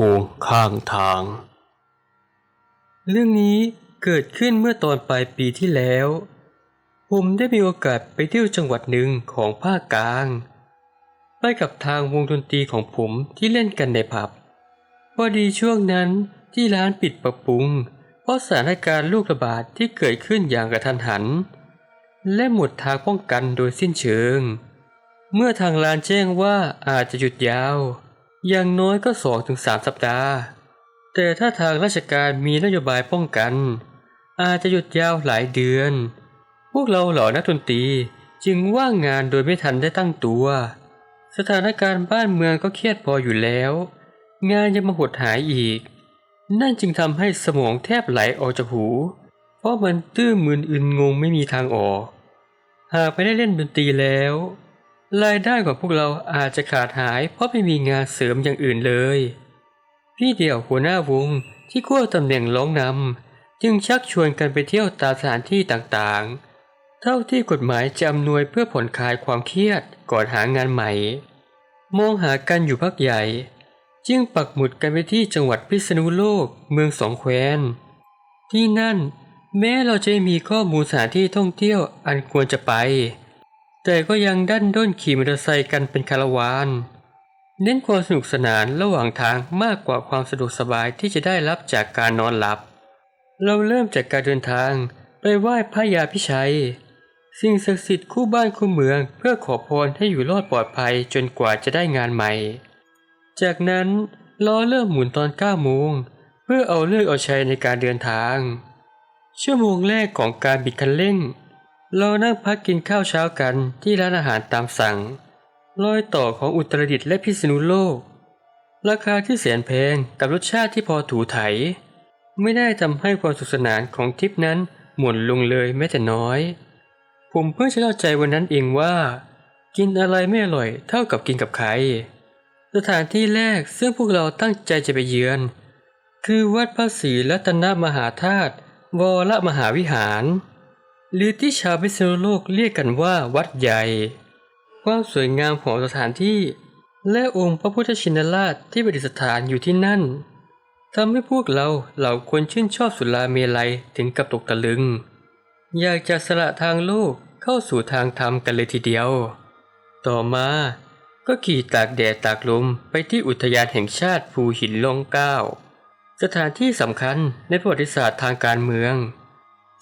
โพงข้างทาง เรื่องนี้เกิดขึ้นเมื่อตอนปลายปีที่แล้ว ผมได้มีโอกาสไปเที่ยวจังหวัดหนึ่งของภาคกลาง ไปกับทางวงดนตรีของผมที่เล่นกันในผับพอดีช่วงนั้นที่ร้านปิดปรับปรุง เพราะสถานการณ์โรคระบาดที่เกิดขึ้นอย่างกระทันหัน และหมดทางป้องกันโดยสิ้นเชิง เมื่อทางร้านแจ้งว่าอาจจะหยุดยาว อย่างน้อยก็สองถึงสามสัปดาห์ แต่ถ้าทางราชการมีนโยบายป้องกัน อาจจะหยุดยาวหลายเดือน พวกเราเหล่านักดนตรีจึงว่างงานโดยไม่ทันได้ตั้งตัว สถานการณ์บ้านเมืองก็เครียดพออยู่แล้ว งานยังมาหดหายอีก นั่นจึงทำให้สมองแทบไหลออกจากหู เพราะมันตื้อมึนอึนงงไม่มีทางออก หากไม่ได้เล่นดนตรีแล้ว รายได้ของพวกเราอาจจะขาดหายเพราะไม่มีงานเสริมอย่างอื่นเลย พี่เดี่ยวหัวหน้าวงที่ควตำแหน่งร้องนำจึงชักชวนกันไปเที่ยวตามสถานที่ต่างๆ เท่าที่กฎหมายจะอำนวยเพื่อผ่อนคลายความเครียดก่อนหางานใหม่ มองหากันอยู่พักใหญ่ จึงปักหมุดกันไปที่จังหวัดพิษณุโลกเมืองสองแควนที่นั่น แม้เราจะมีข้อมูลสถานที่ท่องเที่ยวอันควรจะไป แต่ก็ยังดันด้นขี่มอเตอร์ไซค์กันเป็นคาราวาน เน้นความสนุกสนานระหว่างทางมากกว่าความสะดวกสบายที่จะได้รับจากการนอนหลับ เราเริ่มจากการเดินทางไปไหว้พระยาพิชัย สิ่งศักดิ์สิทธิ์คู่บ้านคู่เมืองเพื่อขอพรให้อยู่รอดปลอดภัยจนกว่าจะได้งานใหม่ จากนั้นล้อเริ่มหมุนตอน9โมงเพื่อเอาเลือกเอาชัยในการเดินทาง ชั่วโมงแรกของการบิดคันเร่ง เรานั่งพักกินข้าวเช้ากันที่ร้านอาหารตามสั่งรอยต่อของอุตรดิตถ์และพิษณุโลก ราคาที่แสนแพงกับรสชาติที่พอถูไถ ไม่ได้ทำให้ความสุขสนานของทริปนั้นหม่นลงเลยแม้แต่น้อย ผมเพิ่งจะเข้าใจวันนั้นเองว่า กินอะไรไม่อร่อยเท่ากับกินกับใคร สถานที่แรกซึ่งพวกเราตั้งใจจะไปเยือน คือวัดพระศรีรัตนมหาธาตุวรมหาวิหาร หรือที่ชาวพิษณุโลกเรียกกันว่าวัดใหญ่ ความสวยงามของสถานที่ และองค์พระพุทธชินราชที่ประดิษฐานอยู่ที่นั่นทำให้พวกเราเหล่าคนชื่นชอบสุราเมลัยถึงกับตกตะลึง อยากจะสละทางโลกเข้าสู่ทางธรรมกันเลยทีเดียว ต่อมาก็ขี่ตากแดดตากลมไปที่อุทยานแห่งชาติภูหินล่องเก้า สถานที่สำคัญในประวัติศาสตร์ทางการเมือง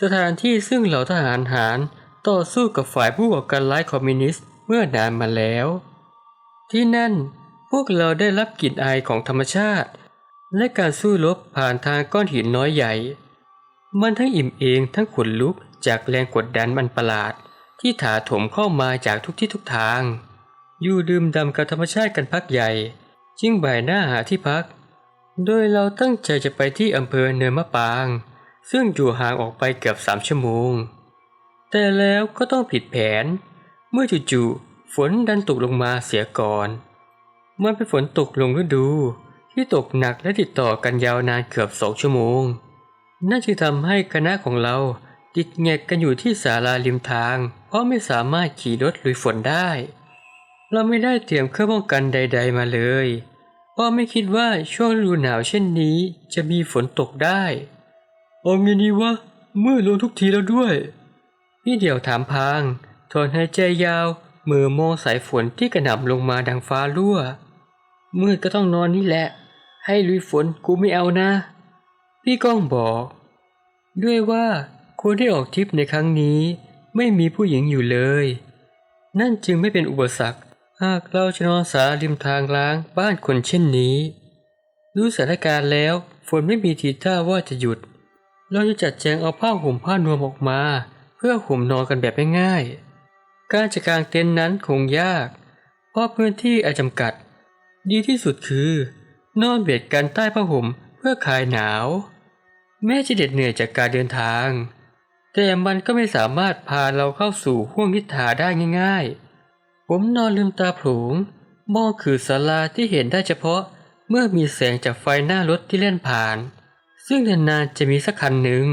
สถานที่ซึ่งเหล่าทหารหารต่อสู้กับฝ่ายผู้ก่อการร้ายคอมมิวนิสต์เมื่อนานมาแล้ว ที่นั่นพวกเราได้รับกลิ่นอายของธรรมชาติ และการสู้รบผ่านทางก้อนหินน้อยใหญ่ มันทั้งอิ่มเองทั้งขนลุกจากแรงกดดันมันประหลาด ที่ถาโถมเข้ามาจากทุกที่ทุกทาง อยู่ดื่มดำกับธรรมชาติกันพักใหญ่ จึงบ่ายหน้าหาที่พัก โดยเราตั้งใจจะไปที่อำเภอเนินมะปาง ซึ่งอยู่ห่างออกไปเกือบสามชั่วโมง แต่แล้วก็ต้องผิดแผน เมื่อจู่ๆฝนดันตกลงมาเสียก่อน มันเป็นฝนตกลงฤดูที่ตกหนักและติดต่อกันยาวนานเกือบสองชั่วโมง นั่นจึงทำให้คณะของเราติดแงกกันอยู่ที่ศาลาริมทาง เพราะไม่สามารถขี่รถลุยฝนได้ เราไม่ได้เตรียมเครื่องป้องกันใด ๆ มาเลย เพราะไม่คิดว่าช่วงฤดูหนาวเช่นนี้จะมีฝนตกได้ เอาไงดีวะเมื่อลงทุกทีแล้วด้วยพี่เดี่ยวถามพาง ถอนหายใจยาว มือมองสายฝนที่กระหน่ำลงมาดังฟ้ารั่ว มืดก็ต้องนอนนี่แหละ ให้ลุยฝนกูไม่เอานะ พี่ก้องบอก ด้วยว่าคนที่ออกทริปในครั้งนี้ ไม่มีผู้หญิงอยู่เลย นั่นจึงไม่เป็นอุปสรรค หากเราจะนอนสาริมทางล้างบ้านคนเช่นนี้ รู้สถานการณ์แล้ว ฝนไม่มีทีท่าว่าจะหยุด เราจะจัดแจงเอาผ้าห่มผ้านวมออกมา เพื่อห่มนอนกันแบบง่ายๆ การจะกางเต็นท์นั้นคงยาก เพราะพื้นที่อาจจำกัด ดีที่สุดคือ นอนเบียดกันใต้ผ้าห่มเพื่อคลายหนาว แม้จะเด็ดเหนื่อยจากการเดินทาง แต่มันก็ไม่สามารถพาเราเข้าสู่ห้วงนิทราได้ง่าย ๆ ผมนอนลืมตาผลงมองคือศาลาที่เห็นได้เฉพาะเมื่อมีแสงจากไฟหน้ารถที่เล่นผ่าน ซึ่งนานๆจะมีสักคันหนึ่ง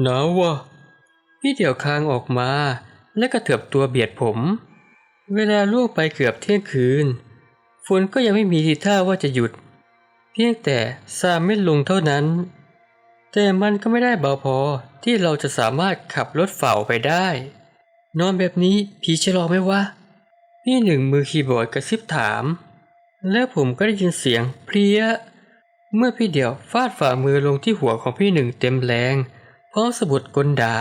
หนาวะพี่เดี่ยวคางออกมา และกระเถิบตัวเบียดผม เวลาล่วงไปเกือบเที่ยงคืน ฝนก็ยังไม่มีทีท่าว่าจะหยุด เพียงแต่สามเม็ดลุงเท่านั้น แต่มันก็ไม่ได้เบาพอที่เราจะสามารถขับรถฝ่าไปได้ นอนแบบนี้ผีจะรอไหมวะพี่หนึ่งมือคีย์บอร์ดกระซิบถาม และผมก็ได้ยินเสียงเพลีย เมื่อพี่เดี่ยวฟาดฝ่ามือลงที่หัวของพี่หนึ่งเต็มแรง พร้อมสะบดกลด่า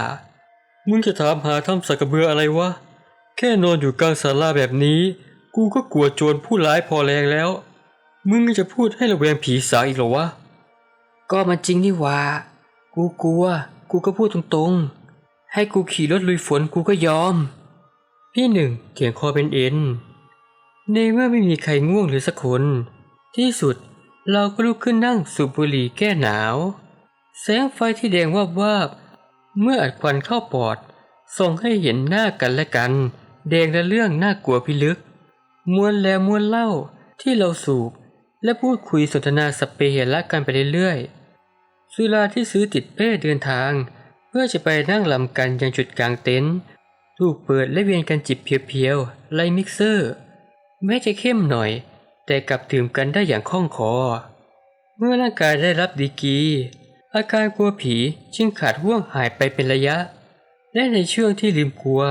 มึงจะถามหาทำสักกระเบืออะไรวะ แค่นอนอยู่กลางศาลาแบบนี้ กูก็กลัวโจรผู้ร้ายพอแรงแล้ว มึงจะพูดให้ระแวงผีสางอีกเหรอวะ ก็มันจริงนี่หว่า กูกลัว กูก็พูดตรงๆ ให้กูขี่รถลุยฝนกูก็ยอม พี่หนึ่งเขียงคอเป็นเอ็น ในเมื่อไม่มีใครง่วงหรือสักคน ที่สุด เราก็ลุกขึ้นนั่งสูบบุหรี่แก้หนาว แสงไฟที่แดงวาบวาบเมื่ออัดควันเข้าปอด ส่งให้เห็นหน้ากันและกัน แดงและเรื่องน่ากลัวพิลึก มวนแล้วมวนเล่าที่เราสูบ และพูดคุยสนทนาสเปเหระกันไปเรื่อยๆสุราที่ซื้อติดเป้เดินทาง เพื่อจะไปนั่งลำกันยังจุดกลางเต็นท์ถูกเปิดและเวียนกันจิบเพียวๆไล่มิกเซอร์แม้จะเข้มหน่อย แต่กลับดื่มกันได้อย่างคล่องคอ เมื่อร่างกายได้รับดีกี อาการกลัวผีจึงขาดห่วงหายไปเป็นระยะ และในช่วงที่ลืมกลัว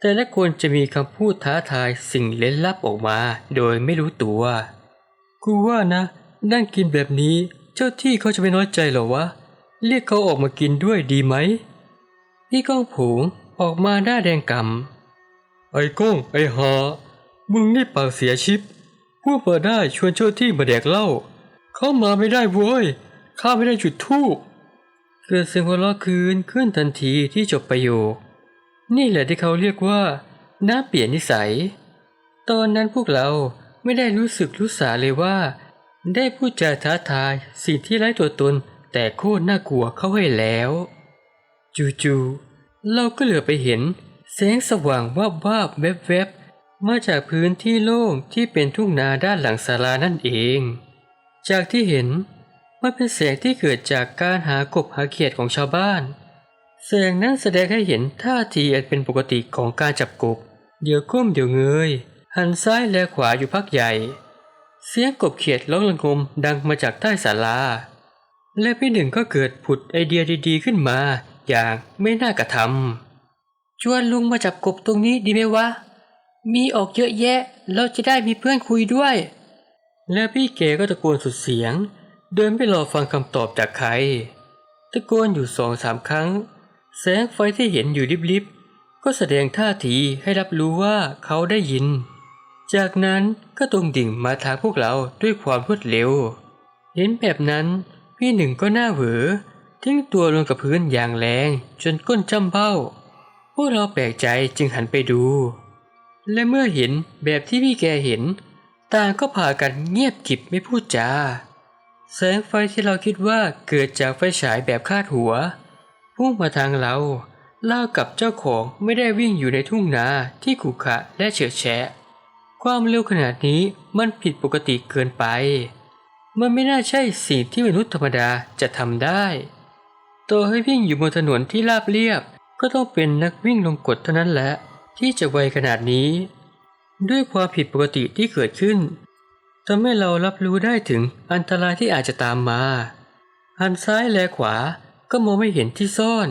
แต่ละคนจะมีคำพูดท้าทายสิ่งเล้นลับออกมา โดยไม่รู้ตัว กูว่านะ นั่งกินแบบนี้เจ้าที่เขาจะไม่น้อยใจหรอวะ เรียกเขาออกมากินด้วยดีไหมพี่ก้องผงออกมาหน้าแดงกำไอ้ก้องไอ้หามึงนี่ปากเสียชิป พูดมาได้ชวนเจ้าที่มาแดกเหล้าเข้ามาไม่ได้เว้ยข้าไม่ได้จุดธูปเกิดเสียงหัวเราะคืนขึ้นทันทีที่จบประโยค นี่แหละที่เขาเรียกว่าน้าเปลี่ยนนิสัย ตอนนั้นพวกเราไม่ได้รู้สึกรู้สาเลยว่า ได้พูดจาท้าทายสิ่งที่ไร้ตัวตนแต่โคตรน่ากลัวเข้าให้แล้ว จู่ๆเราก็เหลือไปเห็นแสงสว่างวาบวาบแวบๆบ มาจากพื้นที่โล่งที่เป็นทุ่งนาด้านหลังศาลานั่นเอง จากที่เห็นมันเป็นแสงที่เกิดจากการหากบหาเขียดของชาวบ้าน แสงนั้นแสดงให้เห็นท่าทีอันเป็นปกติของการจับกบ เดี๋ยวก้มเดี๋ยวเงย หันซ้ายและขวาอยู่พักใหญ่ เสียงกบเขียดร้องระงมดังมาจากใต้ศาลา และพี่หนึ่งก็เกิดผุดไอเดียดีๆขึ้นมา อย่างไม่น่ากระทำชวนลุงมาจับกบตรงนี้ดีไหมวะ มีออกเยอะแยะเราจะได้มีเพื่อนคุยด้วย แล้วพี่เก๋ก็ตะโกนสุดเสียง เดินไปรอฟังคำตอบจากใคร ตะโกนอยู่สองสามครั้ง แสงไฟที่เห็นอยู่ริบๆก็แสดงท่าทีให้รับรู้ว่าเขาได้ยิน จากนั้นก็ตรงดิ่งมาทางพวกเราด้วยความรวดเร็ว เห็นแบบนั้นพี่หนึ่งก็หน้าเหวอทิ้งตัวลงกับพื้นอย่างแรงจนก้นจ้ำเบ้า พวกเราแปลกใจจึงหันไปดู และเมื่อเห็นแบบที่พี่แกเห็น ต่างก็พากันเงียบกริบไม่พูดจา แสงไฟที่เราคิดว่าเกิดจากไฟฉายแบบคาดหัว พุ่งมาทางเราเล่ากับเจ้าของไม่ได้วิ่งอยู่ในทุ่งนาที่ขรุขระและเฉอะแฉะ ความเร็วขนาดนี้มันผิดปกติเกินไป มันไม่น่าใช่สิ่งที่มนุษย์ธรรมดาจะทำได้ตัวให้วิ่งอยู่บนถนนที่ราบเรียบ ก็ต้องเป็นนักวิ่งลงกฎเท่านั้นแหละ ที่จะไวขนาดนี้ ด้วยความผิดปกติที่เกิดขึ้นทำให้เรารับรู้ได้ถึงอันตรายที่อาจจะตามมา หันซ้ายแลขวาก็มองไม่เห็นที่ซ่อน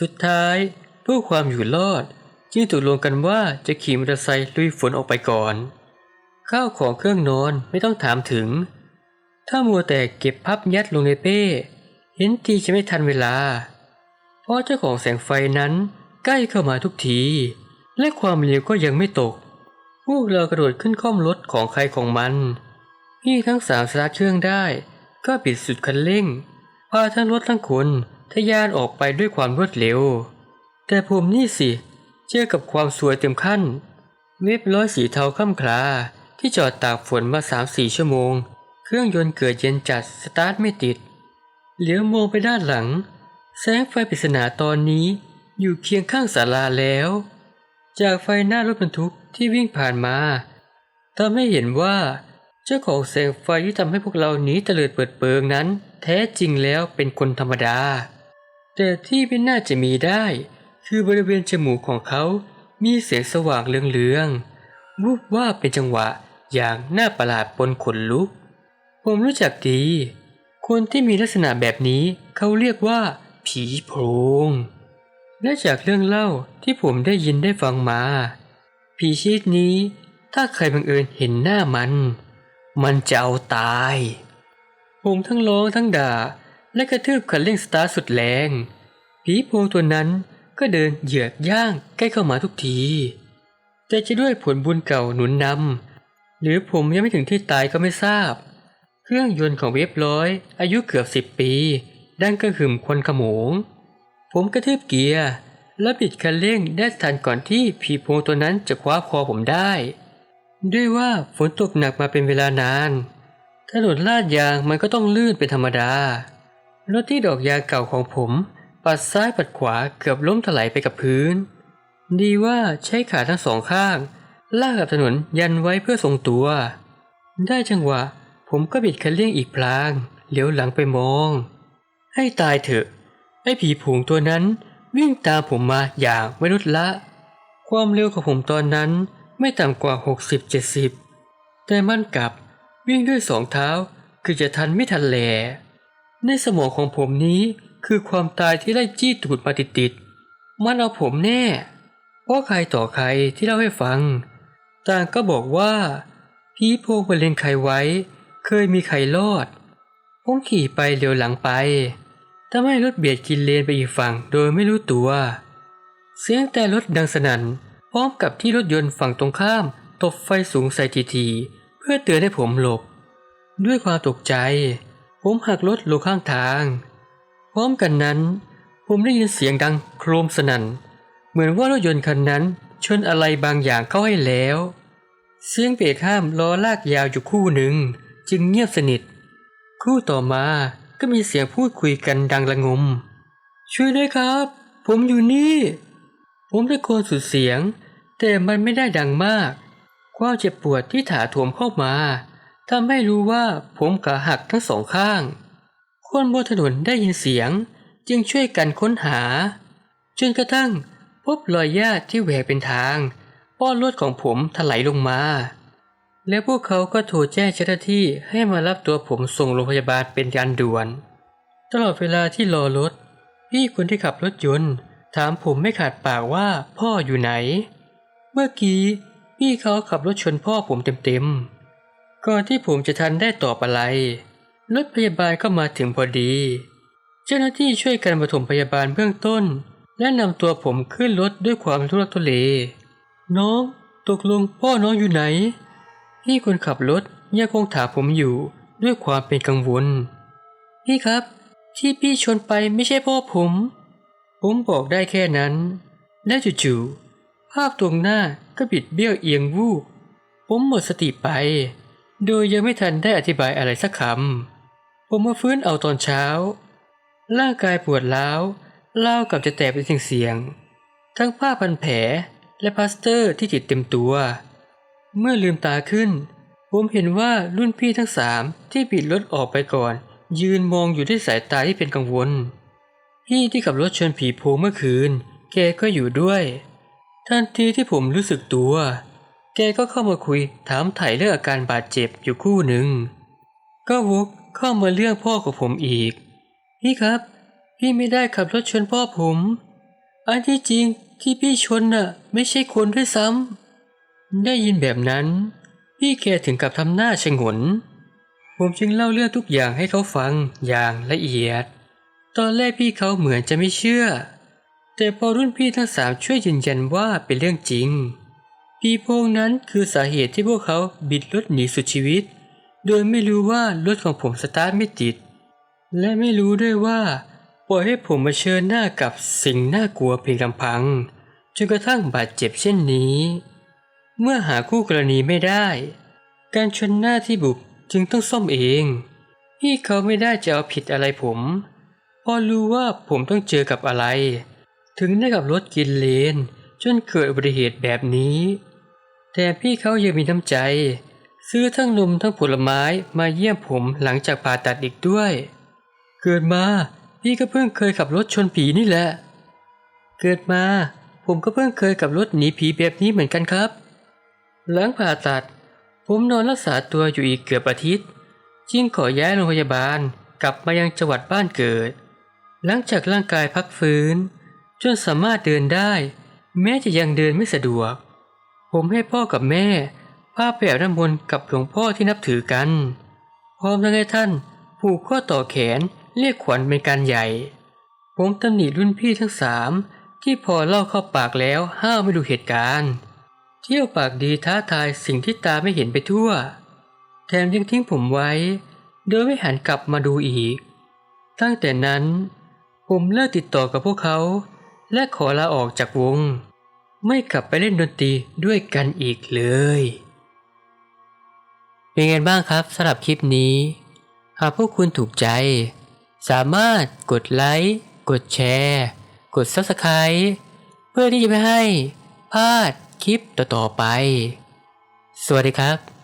สุดท้ายเพื่อความอยู่รอด จึงตกลงกันว่าจะขี่มอเตอร์ไซค์ลุยฝนออกไปก่อน ข้าวของเครื่องนอนไม่ต้องถามถึง ถ้ามัวแต่เก็บพับยัดลงในเป้ เห็นทีจะไม่ทันเวลา เพราะเจ้าของแสงไฟนั้นใกล้เข้ามาทุกที และความเร็วก็ยังไม่ตก พวกเรากระโดดขึ้นข้อมรถของใครของมันพี่ทั้งสามสตาร์ทเครื่องได้ ก็ปิดสุดคันเร่ง พาทั้งรถทั้งคนทะยานออกไปด้วยความรวดเร็ว แต่ผมนี่สิ เจอกับความสวยเต็มขั้น เว็บร้อยสีเทาค่ำคลาที่จอดตากฝนมาสามสี่ชั่วโมง เครื่องยนต์เกิดเย็นจัดสตาร์ทไม่ติด เหลียวมองไปด้านหลัง แสงไฟปริศนาตอนนี้อยู่เคียงข้างศาลาแล้ว จากไฟหน้ารถบรรทุกที่วิ่งผ่านมาทำให้เห็นว่า เจ้าของแสงไฟที่ทำให้พวกเราหนีเตลิดเปิดเปิงนั้น แท้จริงแล้วเป็นคนธรรมดา แต่ที่ไม่น่าจะมีได้ คือบริเวณจมูกของเขามีแสงสว่างเหลืองๆวูบว่าเป็นจังหวะอย่างน่าประหลาดปนขนลุก ผมรู้จักดี คนที่มีลักษณะแบบนี้เขาเรียกว่า ผีโพรง และจากเรื่องเล่าที่ผมได้ยินได้ฟังมา ผีชนิดนี้ ถ้าใครบังเอิญเห็นหน้ามัน มันจะเอาตาย ผมทั้งร้องทั้งด่า และกระทืบคันเร่งสตาร์สุดแรง ผีโพงตัวนั้นก็เดินเหยียดย่างใกล้เข้ามาทุกที แต่จะด้วยผลบุญเก่าหนุนนำหรือผมยังไม่ถึงที่ตายก็ไม่ทราบ เครื่องยนต์ของเวฟร้อย อายุเกือบสิบปี ดังกระหึ่มควันขโมง ผมกระทืบเกียร์และบิดคันเร่งได้ทันก่อนที่ผีโพงตัวนั้นจะคว้าคอผมได้ ด้วยว่าฝนตกหนักมาเป็นเวลานาน ถนนลาดยางมันก็ต้องลื่นเป็นธรรมดา รถที่ดอกยางเก่าของผม ปัดซ้ายปัดขวาเกือบล้มถลายไปกับพื้น ดีว่าใช้ขาทั้งสองข้าง ลากกับถนนยันไว้เพื่อทรงตัว ได้จังหวะ ผมก็บิดคันเร่งอีกพลาง เหลียวหลังไปมอง ให้ตายเถอะ ไอ้ผีผงตัวนั้นวิ่งตามผมมาอย่างไม่ลดละ ความเร็วของผมตอนนั้นไม่ต่ำกว่า 60-70 แต่มันกลับวิ่งด้วยสองเท้าคือจะทันไม่ทันแหลในสมองของผมนี้คือความตายที่ไล่จี้ตูดมาติดๆมันเอาผมแน่ เพราะใครต่อใครที่เล่าให้ฟัง ต่างก็บอกว่าผีโพงบรรเลงใครไว้ เคยมีใครรอดผมขี่ไปเร็วหลังไป ทำให้รถเบียดกินเลนไปอีกฝั่งโดยไม่รู้ตัว เสียงแต่รถดังสนั่นพร้อมกับที่รถยนต์ฝั่งตรงข้ามตบไฟสูงใส่ทีทีๆเพื่อเตือนให้ผมหลบ ด้วยความตกใจ ผมหักรถลงข้างทาง พร้อมกันนั้น ผมได้ยินเสียงดังโครมสนั่น เหมือนว่ารถยนต์คันนั้นชนอะไรบางอย่างเข้าให้แล้ว เสียงเบรกห้ามล้อลากยาวอยู่คู่หนึ่ง จึงเงียบสนิท คู่ต่อมา ก็มีเสียงพูดคุยกันดังระงม ช่วยด้วยครับ ผมอยู่นี่ ผมตะโกนสุดเสียง แต่มันไม่ได้ดังมาก ความเจ็บปวดที่ถาโถมเข้ามาทำให้รู้ว่าผมขาหักทั้งสองข้าง คนบนถนนได้ยินเสียงจึงช่วยกันค้นหา จนกระทั่งพบรอยหญ้าที่แหวกเป็นทาง ป้อนรถของผมถลายลงมา แล้วพวกเขาก็โทรแจ้งเจ้าหน้าที่ให้มารับตัวผมส่งโรงพยาบาลเป็นการด่วน ตลอดเวลาที่รอรถ พี่คนที่ขับรถยนต์ถามผมไม่ขาดปากว่าพ่ออยู่ไหน เมื่อกี้พี่เขาขับรถชนพ่อผมเต็มๆ ก่อนที่ผมจะทันได้ตอบอะไร รถพยาบาลก็มาถึงพอดี เจ้าหน้าที่ช่วยกันปฐมพยาบาลเบื้องต้น และนำตัวผมขึ้นรถด้วยความทุรักทุเล น้อง ตกลงพ่อน้องอยู่ไหน พี่คนขับรถยังคงถามผมอยู่ด้วยความเป็นกังวล พี่ครับ ที่พี่ชนไปไม่ใช่พ่อผม ผมบอกได้แค่นั้น และจู่ๆภาพตรงหน้าก็บิดเบี้ยวเอียงวูบผมหมดสติไป โดยยังไม่ทันได้อธิบายอะไรสักคำผมมาฟื้นเอาตอนเช้า ร่างกายปวดร้าวเล่ากับจะแตกเป็นเสียงๆทั้งผ้าพันแผลและพลาสเตอร์ที่ติดเต็มตัว เมื่อลืมตาขึ้น ผมเห็นว่ารุ่นพี่ทั้งสามที่ปิดรถออกไปก่อน ยืนมองอยู่ด้วยสายตาที่เป็นกังวล พี่ที่ขับรถชนผีโพงเมื่อคืน แกก็อยู่ด้วยทันทีที่ผมรู้สึกตัว แกก็เข้ามาคุยถามไถ่เรื่องอาการบาดเจ็บอยู่คู่หนึ่ง ก็วกเข้ามาเรื่องพ่อของผมอีก พี่ครับ พี่ไม่ได้ขับรถชนพ่อผม อันที่จริงที่พี่ชนน่ะ ไม่ใช่คนด้วยซ้ำ ได้ยินแบบนั้น พี่แกถึงกับทำหน้าชงน ผมจึงเล่าเรื่องทุกอย่างให้เขาฟังอย่างละเอียด ตอนแรกพี่เขาเหมือนจะไม่เชื่อ แต่พอรุ่นพี่ทั้งสามช่วยยืนยันว่าเป็นเรื่องจริง พี่พงนั้นคือสาเหตุที่พวกเขาบิดรถหนีสุดชีวิต โดยไม่รู้ว่ารถของผมสตาร์ทไม่ติด และไม่รู้ด้วยว่าปล่อยให้ผมมาเชิญหน้ากับสิ่งน่ากลัวเพียงลำพังจนกระทั่งบาดเจ็บเช่นนี้ เมื่อหาคู่กรณีไม่ได้ การชนหน้าที่บุบจึงต้องซ่อมเอง พี่เขาไม่ได้จะเอาผิดอะไรผม พอรู้ว่าผมต้องเจอกับอะไร ถึงได้กับรถกินเลน จนเกิดอุบัติเหตุแบบนี้ แต่พี่เขายังมีน้ำใจ ซื้อทั้งนมทั้งผลไม้มาเยี่ยมผมหลังจากผ่าตัดอีกด้วย เกิดมาพี่ก็เพิ่งเคยขับรถชนผีนี่แหละ เกิดมา ผมก็เพิ่งเคยขับรถหนีผีแบบนี้เหมือนกันครับ หลังผ่าตัด ผมนอนรักษาตัวอยู่อีกเกือบอาทิตย์ จึงขอย้ายโรงพยาบาลกลับมายังจังหวัดบ้านเกิด หลังจากร่างกายพักฟื้น จนสามารถเดินได้ แม้จะยังเดินไม่สะดวก ผมให้พ่อกับแม่พาไปอาบน้ำมนต์กับหลวงพ่อที่นับถือกัน พร้อมทั้งให้ท่านผูกข้อต่อแขนเรียกขวัญเป็นการใหญ่ ผมตำหนิรุ่นพี่ทั้งสามที่พอเล่าเข้าปากแล้วห้ามไม่ดูเหตุการณ์ เที่ยวปากดีท้าทายสิ่งที่ตาไม่เห็นไปทั่ว แถมยังทิ้งผมไว้ โดยไม่หันกลับมาดูอีก ตั้งแต่นั้น ผมเลิกติดต่อกับพวกเขา และขอลาออกจากวง ไม่กลับไปเล่นดนตรีด้วยกันอีกเลย เป็นไงบ้างครับสำหรับคลิปนี้ หากพวกคุณถูกใจ สามารถกดไลค์ กดแชร์ กด Subscribe เพื่อที่จะไม่ให้พลาด คลิปต่อๆไป สวัสดีครับ